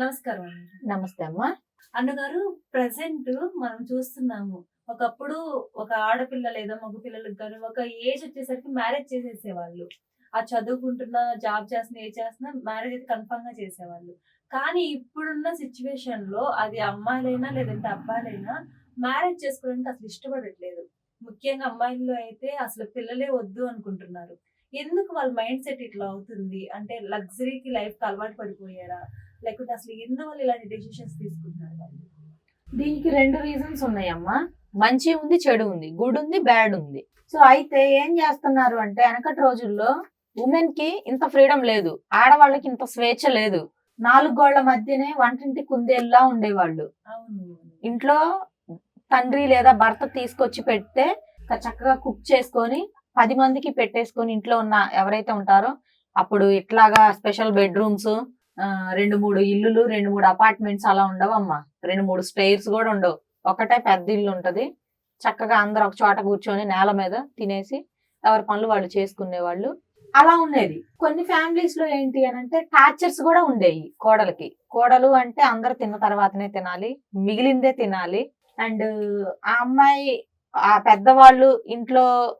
నమస్కారం అండి. నమస్తే అమ్మా. అన్నగారు ప్రజెంట్ మనం చూస్తున్నాము. ఒకప్పుడు ఒక ఆడపిల్ల లేదా మగ పిల్లలకు కానీ ఒక ఏజ్ వచ్చేసరికి మ్యారేజ్ చేసేసేవాళ్ళు. ఆ చదువుకుంటున్న జాబ్ చేస్తున్న ఏ చేస్తున్నా మ్యారేజ్ అయితే కన్ఫర్మ్గా చేసేవాళ్ళు. కానీ ఇప్పుడున్న సిచ్యువేషన్లో అది అమ్మాయిలైనా లేదంటే అబ్బాయిలైనా మ్యారేజ్ చేసుకోవడానికి అసలు ఇష్టపడట్లేదు. ముఖ్యంగా అమ్మాయిల్లో అయితే అసలు పిల్లలే వద్దు అనుకుంటున్నారు. ఎందుకు వాళ్ళ మైండ్ సెట్ ఇట్లా అవుతుంది? అంటే లగ్జరీకి లైఫ్కి అలవాటు పడిపోయారా? లేకుంటే అసలు ఎందువల్ల ఇలాంటి డెసిషన్స్ తీసుకుంటున్నారు వాళ్ళు. దీనికి రెండు రీజన్స్ ఉన్నాయమ్మా. మంచి ఉంది చెడు ఉంది. గుడ్ ఉంది బ్యాడ్ ఉంది. సో అయితే ఏం చేస్తున్నారు అంటే వెనకటి రోజుల్లో ఉమెన్కి ఇంత ఫ్రీడమ్ లేదు. ఆడవాళ్ళకి ఇంత స్వేచ్ఛ లేదు. నాలుగు గోళ్ళ మధ్యనే వంటింటి కుందేల్లా ఉండేవాళ్ళు. ఇంట్లో తండ్రి లేదా భర్త తీసుకొచ్చి పెడితే చక్కగా కుక్ చేసుకొని పది మందికి పెట్టేసుకొని ఇంట్లో ఉన్న ఎవరైతే ఉంటారో అప్పుడు ఇట్లాగా స్పెషల్ బెడ్రూమ్స్ రెండు మూడు ఇల్లులు రెండు మూడు అపార్ట్మెంట్స్ అలా ఉండవమ్మా. రెండు మూడు స్టైర్స్ కూడా ఉండవు. ఒకటే పెద్ద ఇల్లు ఉంటది. చక్కగా అందరు ఒక చోట కూర్చొని నేల మీద తినేసి ఎవరి పనులు వాళ్ళు చేసుకునే వాళ్ళు అలా ఉండేది. కొన్ని ఫ్యామిలీస్లో ఏంటి అని అంటే టార్చర్స్ కూడా ఉండేవి కోడలకి. కోడలు అంటే అందరు తిన్న తర్వాతనే తినాలి మిగిలిందే తినాలి. అండ్ ఆ అమ్మాయి ఆ పెద్దవాళ్ళు ఇంట్లో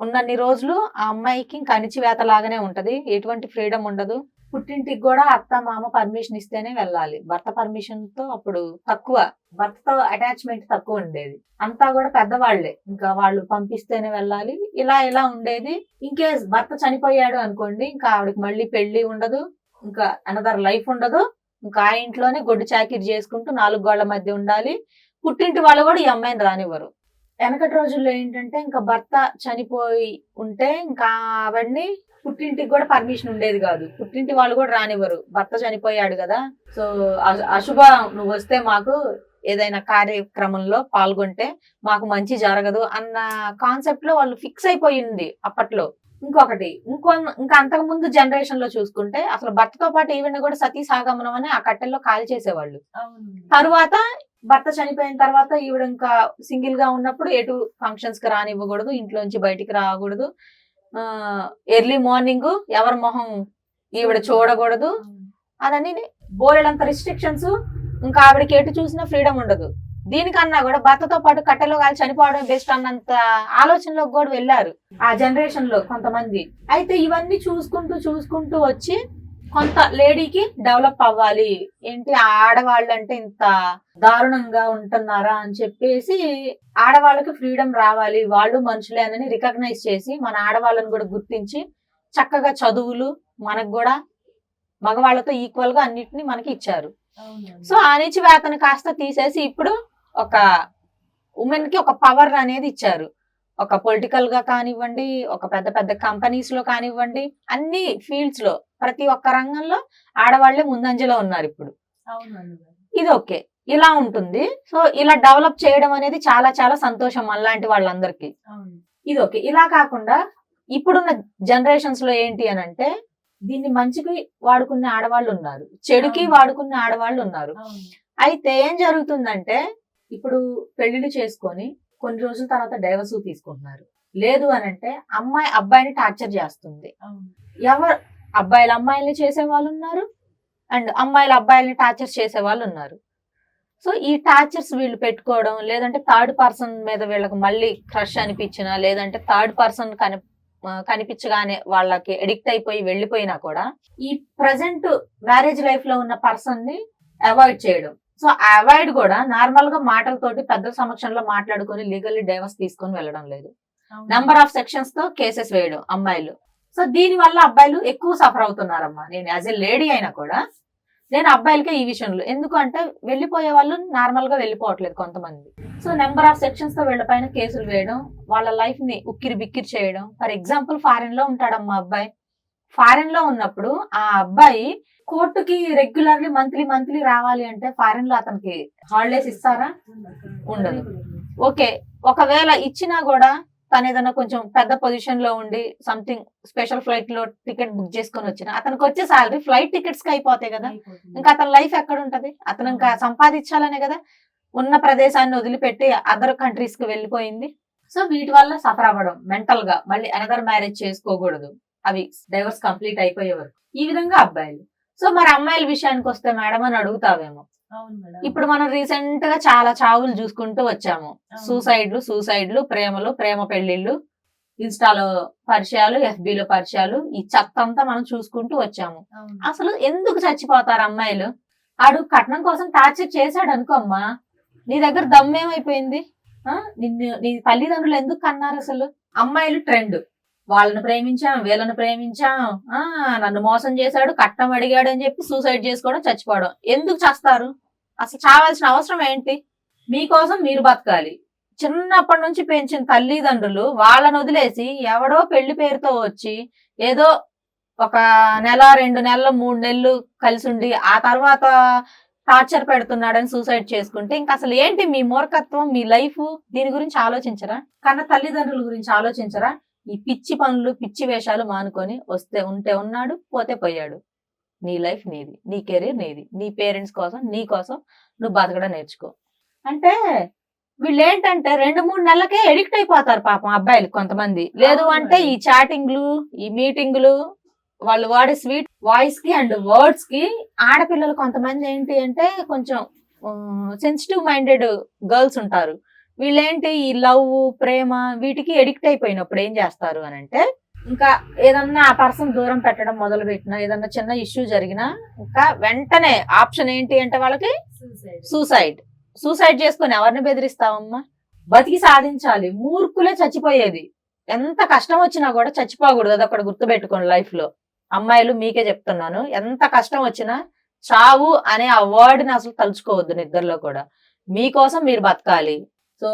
ఉన్నన్ని రోజులు ఆ అమ్మాయికి ఇంకా అణిచివేత లాగానే ఉంటది. ఎటువంటి ఫ్రీడమ్ ఉండదు. పుట్టింటికి కూడా అత్త మామ పర్మిషన్ ఇస్తేనే వెళ్ళాలి. భర్త పర్మిషన్తో అప్పుడు తక్కువ భర్తతో అటాచ్మెంట్ తక్కువ ఉండేది. అంతా కూడా పెద్దవాళ్ళే ఇంకా వాళ్ళు పంపిస్తేనే వెళ్ళాలి. ఇలా ఇలా ఉండేది. ఇంకేస్ భర్త చనిపోయాడు అనుకోండి ఇంకా ఆవిడకి మళ్ళీ పెళ్ళి ఉండదు. ఇంకా అనదర్ లైఫ్ ఉండదు. ఇంకా ఆ ఇంట్లోనే గొడ్డు చాకిరి చేసుకుంటూ నాలుగు గోళ్ళ మధ్య ఉండాలి. పుట్టింటి వాళ్ళు కూడా ఈ అమ్మాయిని రానివ్వరు. వెనకటి రోజుల్లో ఏంటంటే ఇంకా భర్త చనిపోయి ఉంటే ఇంకా ఆవిడ్ని పుట్టింటికి కూడా పర్మిషన్ ఉండేది కాదు. పుట్టింటి వాళ్ళు కూడా రానివ్వరు. భర్త చనిపోయాడు కదా. సో అశు- అశుభ నువ్వు వస్తే మాకు ఏదైనా కార్యక్రమంలో పాల్గొంటే మాకు మంచి జరగదు అన్న కాన్సెప్ట్లో వాళ్ళు ఫిక్స్ అయిపోయింది అప్పట్లో. ఇంకొకటి ఇంకో ఇంకా అంతకు ముందు జనరేషన్లో చూసుకుంటే అసలు భర్తతో పాటు ఈవెన్ కూడా సతీ సాగమనం అని ఆ కట్టెల్లో కాల్ చేసేవాళ్ళు. తరువాత భర్త చనిపోయిన తర్వాత ఈవిడ ఇంకా సింగిల్గా ఉన్నప్పుడు ఎటు ఫంక్షన్స్కి రానివ్వకూడదు ఇంట్లోంచి బయటికి రాకూడదు. ఎర్లీ మార్నింగ్ ఎవరి మొహం ఈవిడ చూడకూడదు. అదని బోలెడంత రిస్ట్రిక్షన్స్ ఇంకా ఆవిడకి ఎటు చూసినా ఫ్రీడమ్ ఉండదు. దీనికన్నా కూడా భర్తతో పాటు కట్టెలో కాలి చనిపోవడం బెస్ట్ అన్నంత ఆలోచనలోకి కూడా వెళ్ళారు ఆ జనరేషన్లో కొంతమంది. అయితే ఇవన్నీ చూసుకుంటూ చూసుకుంటూ వచ్చి కొంత లేడీకి డెవలప్ అవ్వాలి. ఏంటి ఆడవాళ్ళు అంటే ఇంత దారుణంగా ఉంటున్నారా అని చెప్పేసి ఆడవాళ్ళకి ఫ్రీడమ్ రావాలి. వాళ్ళు మనుషులే అని రికగ్నైజ్ చేసి మన ఆడవాళ్ళని కూడా గుర్తించి చక్కగా చదువులు మనకు కూడా మగవాళ్ళతో ఈక్వల్గా అన్నిటిని మనకి ఇచ్చారు. సో అణిచి వేతన కాస్త తీసేసి ఇప్పుడు ఒక ఉమెన్కి ఒక పవర్ అనేది ఇచ్చారు. ఒక పొలిటికల్గా కానివ్వండి ఒక పెద్ద పెద్ద కంపెనీస్లో కానివ్వండి అన్ని ఫీల్డ్స్లో ప్రతి ఒక్క రంగంలో ఆడవాళ్ళే ముందంజలో ఉన్నారు ఇప్పుడు. ఇది ఓకే. ఇలా ఉంటుంది. సో ఇలా డెవలప్ చేయడం అనేది చాలా చాలా సంతోషం అలాంటి వాళ్ళందరికీ. ఇది ఓకే. ఇలా కాకుండా ఇప్పుడున్న జనరేషన్స్లో ఏంటి అని అంటే దీన్ని మంచికి వాడుకునే ఆడవాళ్ళు ఉన్నారు చెడుకి. వాడుకునే ఆడవాళ్ళు ఉన్నారు అయితే ఏం జరుగుతుందంటే ఇప్పుడు పెళ్ళిళ్ళు చేసుకొని కొన్ని రోజుల తర్వాత డైవర్స్ తీసుకుంటున్నారు. లేదు అని అంటే అమ్మాయి అబ్బాయిని టార్చర్ చేస్తుంది. ఎవరు అబ్బాయిలు అమ్మాయిల్ని చేసే వాళ్ళు ఉన్నారు అండ్ అమ్మాయిలు అబ్బాయిల్ని టార్చర్ చేసే వాళ్ళు ఉన్నారు సో ఈ టార్చర్స్ వీళ్ళు పెట్టుకోవడం లేదంటే థర్డ్ పర్సన్ మీద వీళ్ళకి మళ్ళీ క్రష్ అనిపించినా లేదంటే థర్డ్ పర్సన్ కని కనిపించగానే వాళ్ళకి ఎడిక్ట్ అయిపోయి వెళ్ళిపోయినా కూడా ఈ ప్రజెంట్ మ్యారేజ్ లైఫ్లో ఉన్న పర్సన్ని అవాయిడ్ చేయడం. సో అవాయిడ్ కూడా నార్మల్గా మాటలతోటి పెద్దల సమక్షంలో మాట్లాడుకొని లీగల్లీ డైవర్స్ తీసుకొని వెళ్ళడం లేదు. నంబర్ ఆఫ్ సెక్షన్స్తో కేసెస్ వేయడం అమ్మాయిలు. సో దీని వల్ల అబ్బాయిలు ఎక్కువ సఫర్ అవుతున్నారమ్మా. నేను యాజ్ ఎ లేడీ అయినా కూడా నేను అబ్బాయిలకే ఈ విషయంలో. ఎందుకంటే వెళ్ళిపోయే వాళ్ళు నార్మల్గా వెళ్ళిపోవట్లేదు కొంతమంది. సో నెంబర్ ఆఫ్ సెక్షన్స్తో వీళ్ళపైన కేసులు వేయడం వాళ్ళ లైఫ్ని ఉక్కిరి బిక్కిరి చేయడం. ఫర్ ఎగ్జాంపుల్ ఫారెన్లో ఉంటాడమ్మా అబ్బాయి. ఫారెన్లో ఉన్నప్పుడు ఆ అబ్బాయి కోర్టుకి రెగ్యులర్లీ మంత్లీ మంత్లీ రావాలి అంటే ఫారెన్లో అతనికి హాలిడేస్ ఇస్తారా? ఉండదు. ఓకే ఒకవేళ ఇచ్చినా కూడా తను ఏదైనా కొంచెం పెద్ద పొజిషన్లో ఉండి సంథింగ్ స్పెషల్ ఫ్లైట్లో టికెట్ బుక్ చేసుకొని వచ్చిన. అతనికి వచ్చే సాలరీ ఫ్లైట్ టికెట్స్కి అయిపోతాయి కదా. ఇంకా అతని లైఫ్ ఎక్కడ ఉంటది? అతను ఇంకా సంపాదించాలనే కదా. ఉన్న ప్రదేశాన్ని వదిలిపెట్టి అదర్ కంట్రీస్కి వెళ్ళిపోయింది. సో వీటి వల్ల సఫర్ అవ్వడం మెంటల్గా మళ్ళీ అనదర్ మ్యారేజ్ చేసుకోకూడదు. అవి డైవర్స్ కంప్లీట్ అయిపోయే వరకు. ఈ విధంగా అబ్బాయిలు. సో మరి అమ్మాయిల విషయానికి వస్తే మేడం అని అడుగుతావేమో. ఇప్పుడు మనం రీసెంట్గా చాలా చావులు చూసుకుంటూ వచ్చాము. సూసైడ్లు సూసైడ్లు ప్రేమలు ప్రేమ పెళ్ళిళ్ళు ఇన్స్టాలో పరిచయాలు FB లో పరిచయాలు ఈ చెత్త అంతా మనం చూసుకుంటూ వచ్చాము. అసలు ఎందుకు చచ్చిపోతారు అమ్మాయిలు? ఆడు కట్నం కోసం టార్చర్ చేశాడు అనుకో అమ్మా. నీ దగ్గర దమ్మేమైపోయింది ఆ? నిన్ను నీ తల్లిదండ్రులు ఎందుకు కన్నారు అసలు? అమ్మాయిలు ట్రెండ్. వాళ్ళని ప్రేమించాం వీళ్ళని ప్రేమించాం. ఆ నన్ను మోసం చేశాడు కట్నం అడిగాడు అని చెప్పి సూసైడ్ చేసుకోవడం చచ్చిపోవడం. ఎందుకు చేస్తారు? అసలు చావాల్సిన అవసరం ఏంటి? మీకోసం మీరు బతకాలి. చిన్నప్పటి నుంచి పెంచిన తల్లిదండ్రులు వాళ్ళని వదిలేసి ఎవడో పెళ్ళి పేరుతో వచ్చి ఏదో ఒక నెల రెండు నెలలు మూడు నెలలు కలిసి ఉండి ఆ తర్వాత టార్చర్ పెడుతున్నాడని సూసైడ్ చేసుకుంటే ఇంకా అసలు ఏంటి మీ మూర్ఖత్వం మీ లైఫ్? దీని గురించి ఆలోచించరా? కన్నా తల్లిదండ్రుల గురించి ఆలోచించరా? ఈ పిచ్చి పనులు పిచ్చి వేషాలు మానుకొని వస్తే ఉంటే ఉన్నాడు పోతే పోయాడు. నీ లైఫ్ నీది నీ కెరీర్ నీది. నీ పేరెంట్స్ కోసం నీ కోసం నువ్వు బతకడం నేర్చుకో. అంటే వీళ్ళు ఏంటంటే రెండు మూడు నెలలకే ఎడిక్ట్ అయిపోతారు పాపం అబ్బాయిలు కొంతమంది. లేదు అంటే. ఈ చాటింగ్లు ఈ మీటింగ్లు వాళ్ళు వాడే స్వీట్ వాయిస్కి అండ్ వర్డ్స్కి ఆడపిల్లలు కొంతమంది ఏంటి అంటే కొంచెం సెన్సిటివ్ మైండెడ్ గర్ల్స్ ఉంటారు. వీళ్ళేంటి ఈ లవ్ ప్రేమ వీటికి ఎడిక్ట్ అయిపోయినప్పుడు ఏం చేస్తారు అని అంటే ఇంకా ఏదన్నా ఆ పర్సన్ దూరం పెట్టడం మొదలు పెట్టినా ఏదన్నా చిన్న ఇష్యూ జరిగినా ఇంకా వెంటనే ఆప్షన్ ఏంటి అంటే వాళ్ళకి సూసైడ్ సూసైడ్. సూసైడ్ చేసుకొని ఎవరిని బెదిరిస్తావమ్మా? బతికి సాధించాలి. మూర్ఖులే చచ్చిపోయేది. ఎంత కష్టం వచ్చినా కూడా చచ్చిపోకూడదు. అది ఒకటి గుర్తుపెట్టుకోండి లైఫ్లో. అమ్మాయిలు మీకే చెప్తున్నాను. ఎంత కష్టం వచ్చినా చావు అనే ఆ వర్డ్ని అసలు తలుచుకోవద్దు నిద్రలో కూడా. మీకోసం మీరు బతకాలి. సో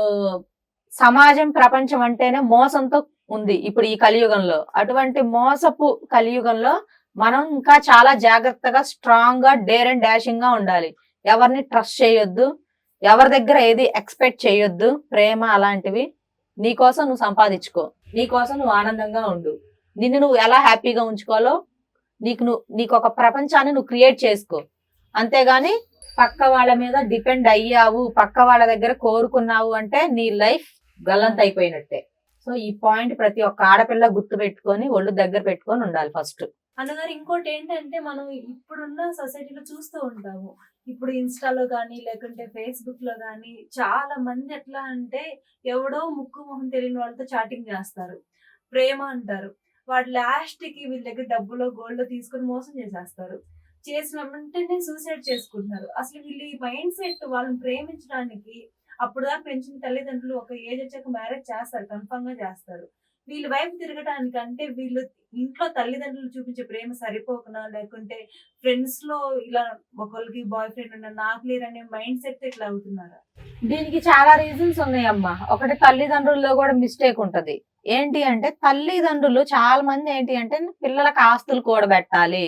సమాజం ప్రపంచం అంటేనే మోసంతో ఉంది ఇప్పుడు ఈ కలియుగంలో. అటువంటి మోసపు కలియుగంలో మనం ఇంకా చాలా జాగ్రత్తగా స్ట్రాంగ్గా డేర్ అండ్ డాషింగ్గా ఉండాలి. ఎవరిని ట్రస్ట్ చేయొద్దు. ఎవరి దగ్గర ఏది ఎక్స్పెక్ట్ చేయొద్దు. ప్రేమ అలాంటివి. నీకోసం నువ్వు సంపాదించుకో. నీకోసం నువ్వు ఆనందంగా ఉండు. నిన్ను నువ్వు ఎలా హ్యాపీగా ఉంచుకోవాలో నీకు నువ్వు నీకు ఒక ప్రపంచాన్ని నువ్వు క్రియేట్ చేసుకో. అంతేగాని పక్క వాళ్ళ మీద డిపెండ్ అయ్యావు పక్క వాళ్ళ దగ్గర కోరుకున్నావు అంటే నీ లైఫ్ గల్లంత అయిపోయినట్టే. సో ఈ పాయింట్ ప్రతి ఒక్క ఆడపిల్ల గుర్తు పెట్టుకొని ఒళ్ళు దగ్గర పెట్టుకొని ఉండాలి ఫస్ట్. అన్నగారు ఇంకోటి ఏంటంటే మనం ఇప్పుడున్న సొసైటీలో చూస్తూ ఉంటాము. ఇప్పుడు ఇన్స్టాలో కానీ లేకుంటే ఫేస్బుక్లో కానీ చాలా మంది ఎట్లా అంటే ఎవడో ముక్కు మొహం తెలియని వాళ్ళతో చాటింగ్ చేస్తారు. ప్రేమ అంటారు. వాడు లాస్ట్కి వీళ్ళ దగ్గర డబ్బులో గోల్డ్ తీసుకొని మోసం చేసేస్తారు. చేసిన వెంటనే సూసైడ్ చేసుకుంటున్నారు. అసలు వీళ్ళు ఈ మైండ్ సెట్ వాళ్ళని ప్రేమించడానికి అప్పుడు దాకా పెంచిన తల్లిదండ్రులు ఒక ఏజ్ వచ్చాక మ్యారేజ్ చేస్తారు కన్ఫర్మ్గా చేస్తారు. వీళ్ళ వైపు తిరగటానికి అంటే వీళ్ళు ఇంట్లో తల్లిదండ్రులు చూపించే ప్రేమ సరిపోకునా? లేకుంటే ఫ్రెండ్స్లో ఇలా ఒకరికి బాయ్ ఫ్రెండ్ ఉన్న నాకు లేరనే మైండ్ సెట్ ఇట్లా అవుతున్నారా? దీనికి చాలా రీజన్స్ ఉన్నాయమ్మా. ఒకటి తల్లిదండ్రుల్లో కూడా మిస్టేక్ ఉంటది. ఏంటి అంటే తల్లిదండ్రులు చాలా మంది ఏంటి అంటే పిల్లలకు ఆస్తులు కూడబెట్టాలి.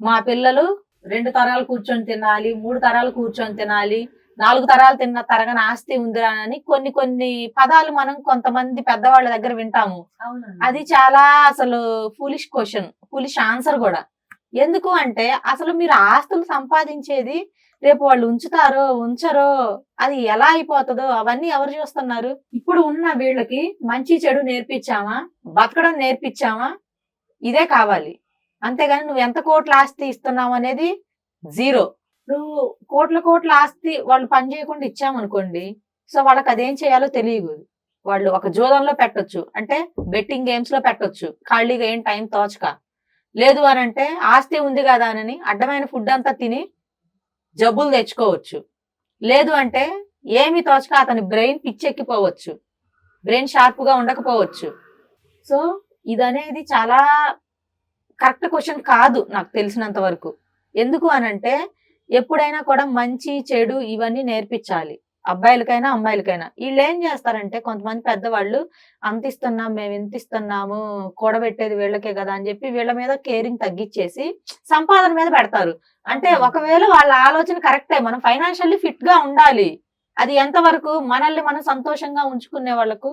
మా పిల్లలు రెండు తరాలు కూర్చొని తినాలి మూడు తరాలు కూర్చొని తినాలి నాలుగు తరాలు తిన్న తరగని ఆస్తి ఉందిరా అని కొన్ని కొన్ని పదాలు మనం కొంతమంది పెద్దవాళ్ళ దగ్గర వింటాము. అది చాలా అసలు ఫూలిష్ క్వశ్చన్ ఫూలిష్ ఆన్సర్ కూడా. ఎందుకు అంటే అసలు మీరు ఆస్తులు సంపాదించేది రేపు వాళ్ళు ఉంచుతారో ఉంచరో అది ఎలా అయిపోతుందో అవన్నీ ఎవరు చూస్తున్నారు? ఇప్పుడు ఉన్న వీళ్ళకి మంచి చెడు నేర్పించామా? బతకడం నేర్పించామా? ఇదే కావాలి. అంతేగాని నువ్వు ఎంత కోట్ల ఆస్తి ఇస్తున్నావు అనేది జీరో. నువ్వు కోట్ల కోట్ల ఆస్తి వాళ్ళు పని చేయకుండా ఇచ్చామనుకోండి సో వాళ్ళకి అదేం చేయాలో తెలియదు. వాళ్ళు ఒక జూదంలో పెట్టొచ్చు. అంటే బెట్టింగ్ గేమ్స్లో పెట్టొచ్చు. ఖాళీగా ఏం టైం తోచక. లేదు అని అంటే ఆస్తి ఉంది కదా అని అడ్డమైన ఫుడ్ అంతా తిని జబ్బులు తెచ్చుకోవచ్చు. లేదు అంటే ఏమి తోచక అతని బ్రెయిన్ పిచ్చెక్కిపోవచ్చు. బ్రెయిన్ షార్ప్గా ఉండకపోవచ్చు. సో ఇదనేది చాలా కరెక్ట్ క్వశ్చన్ కాదు నాకు తెలిసినంత వరకు. ఎందుకు అనంటే ఎప్పుడైనా కూడా మంచి చెడు ఇవన్నీ నేర్పించాలి. అబ్బాయిలకైనా అమ్మాయిలకైనా. వీళ్ళు ఏం చేస్తారంటే కొంతమంది పెద్దవాళ్ళు అంత ఇస్తున్నాం మేము ఇంత ఇస్తున్నాము కూడబెట్టేది వీళ్ళకే కదా అని చెప్పి వీళ్ళ మీద కేరింగ్ తగ్గించేసి సంపాదన మీద పెడతారు. అంటే ఒకవేళ వాళ్ళ ఆలోచన కరెక్టే మనం ఫైనాన్షియల్లీ ఫిట్గా ఉండాలి. అది ఎంతవరకు మనల్ని మనం సంతోషంగా ఉంచుకునే వాళ్ళకు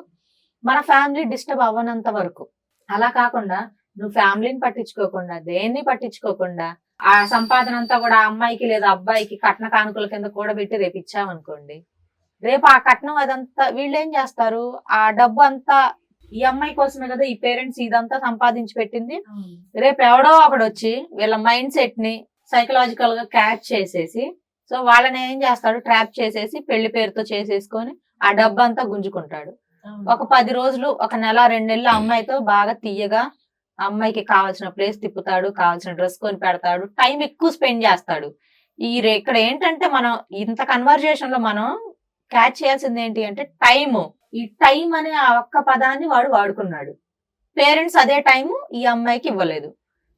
మన ఫ్యామిలీ డిస్టర్బ్ అవ్వనంత వరకు. అలా కాకుండా నువ్వు ఫ్యామిలీని పట్టించుకోకుండా దేన్ని పట్టించుకోకుండా ఆ సంపాదన అంతా కూడా అమ్మాయికి లేదా అబ్బాయికి కట్న కానుకల కింద కూడబెట్టి రేపు ఇచ్చామనుకోండి రేపు ఆ కట్నం అదంతా వీళ్ళు ఏం చేస్తారు? ఆ డబ్బు అంతా ఈ అమ్మాయి కోసమే కదా ఈ పేరెంట్స్ ఇదంతా సంపాదించి పెట్టింది. రేపు ఎవడో ఒకడు వచ్చి వీళ్ళ మైండ్ సెట్ని సైకలాజికల్గా క్యాచ్ చేసేసి సో వాళ్ళని ఏం చేస్తాడు? ట్రాప్ చేసేసి పెళ్ళి పేరుతో చేసేసుకొని ఆ డబ్బు అంతా గుంజుకుంటాడు ఒక పది రోజులు ఒక నెల రెండు నెలలు అమ్మాయితో బాగా తీయగా అమ్మాయికి కావాల్సిన ప్లేస్ తిప్పుతాడు కావాల్సిన డ్రెస్ కొని పెడతాడు టైం ఎక్కువ స్పెండ్ చేస్తాడు. ఈ రే- ఇక్కడ ఏంటంటే మనం ఇంత కన్వర్జేషన్లో మనం క్యాచ్ చేయాల్సింది ఏంటి అంటే టైం ఈ టైం అనే ఆ ఒక్క పదాన్ని వాడు వాడుకున్నాడు. పేరెంట్స్ అదే టైం ఈ అమ్మాయికి ఇవ్వలేదు.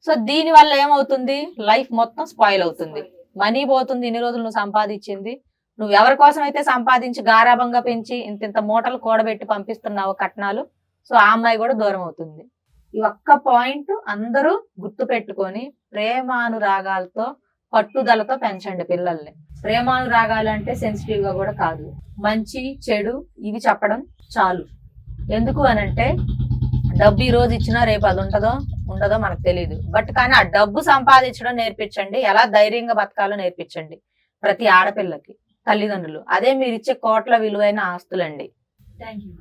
సో దీని వల్ల ఏమవుతుంది? లైఫ్ మొత్తం స్పాయిల్ అవుతుంది. మనీ పోతుంది ఇన్ని రోజులు నువ్వు సంపాదించింది. నువ్వు ఎవరి కోసం అయితే సంపాదించి గారాభంగా పెంచి ఇంత ఇంత మూటలు కూడబెట్టి పంపిస్తున్నావు కట్నాలు సో ఆ అమ్మాయి కూడా దూరం అవుతుంది. ఈ ఒక్క పాయింట్ అందరూ గుర్తు పెట్టుకొని ప్రేమానురాగాలతో పట్టుదలతో పెంచండి పిల్లల్ని. ప్రేమానురాగాలు అంటే సెన్సిటివ్గా కూడా కాదు. మంచి చెడు ఇవి చెప్పడం చాలు. ఎందుకు అనంటే డబ్బు ఈ రోజు ఇచ్చినా రేపు అది ఉంటుందో ఉండదో మనకు తెలియదు బట్ కానీ ఆ డబ్బు సంపాదించడం నేర్పించండి. ఎలా ధైర్యంగా బతకాలో నేర్పించండి. ప్రతి ఆడపిల్లకి తల్లిదండ్రులు. అదే మీరు ఇచ్చే కోట్ల విలువైన ఆస్తులండి. Thank you